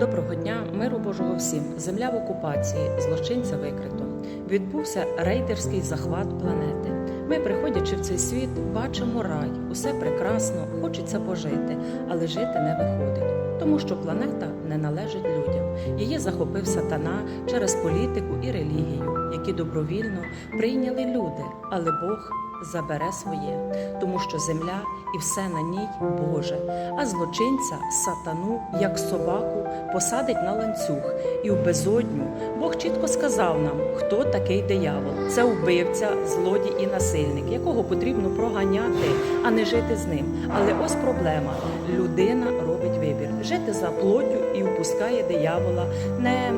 Доброго дня, миру Божого всім. Земля в окупації, злочинця викрито. Відбувся рейдерський захват планети. Ми, приходячи в цей світ, бачимо рай, усе прекрасно, хочеться пожити, але жити не виходить, тому що планета не належить людям. Її захопив сатана через політику і релігію, які добровільно прийняли люди, але Бог забере своє, тому що земля і все на ній Боже, а злочинця сатану, як собаку, посадить на ланцюг і в безодню. Бог чітко сказав нам, хто такий диявол. Це вбивця, злодій і насильник, якого потрібно проганяти, а не жити з ним. Але ось проблема: людина робить вибір жити за плоттю і впускає диявола, не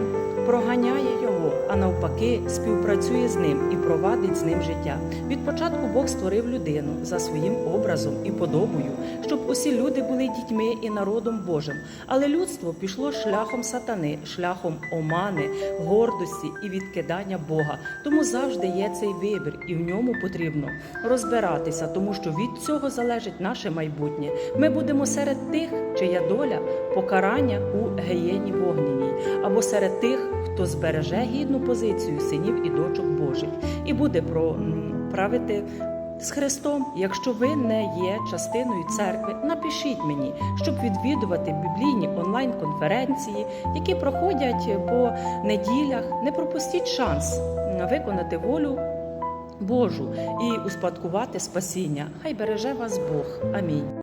проганяє його, а навпаки, співпрацює з ним і провадить з ним життя. Від початку Бог створив людину за своїм образом і подобою, щоб усі люди були дітьми і народом Божим. Але людство пішло шляхом сатани, шляхом омани, гордості і відкидання Бога. Тому завжди є цей вибір, і в ньому потрібно розбиратися, тому що від цього залежить наше майбутнє. Ми будемо серед тих, чия доля покарання у геєні вогняній, або серед тих, хто збереже гідну позицію синів і дочок Божих, і буде правити. З Христом, якщо ви не є частиною церкви, напишіть мені, щоб відвідувати біблійні онлайн-конференції, які проходять по неділях. Не пропустіть шанс виконати волю Божу і успадкувати спасіння. Хай береже вас Бог. Амінь.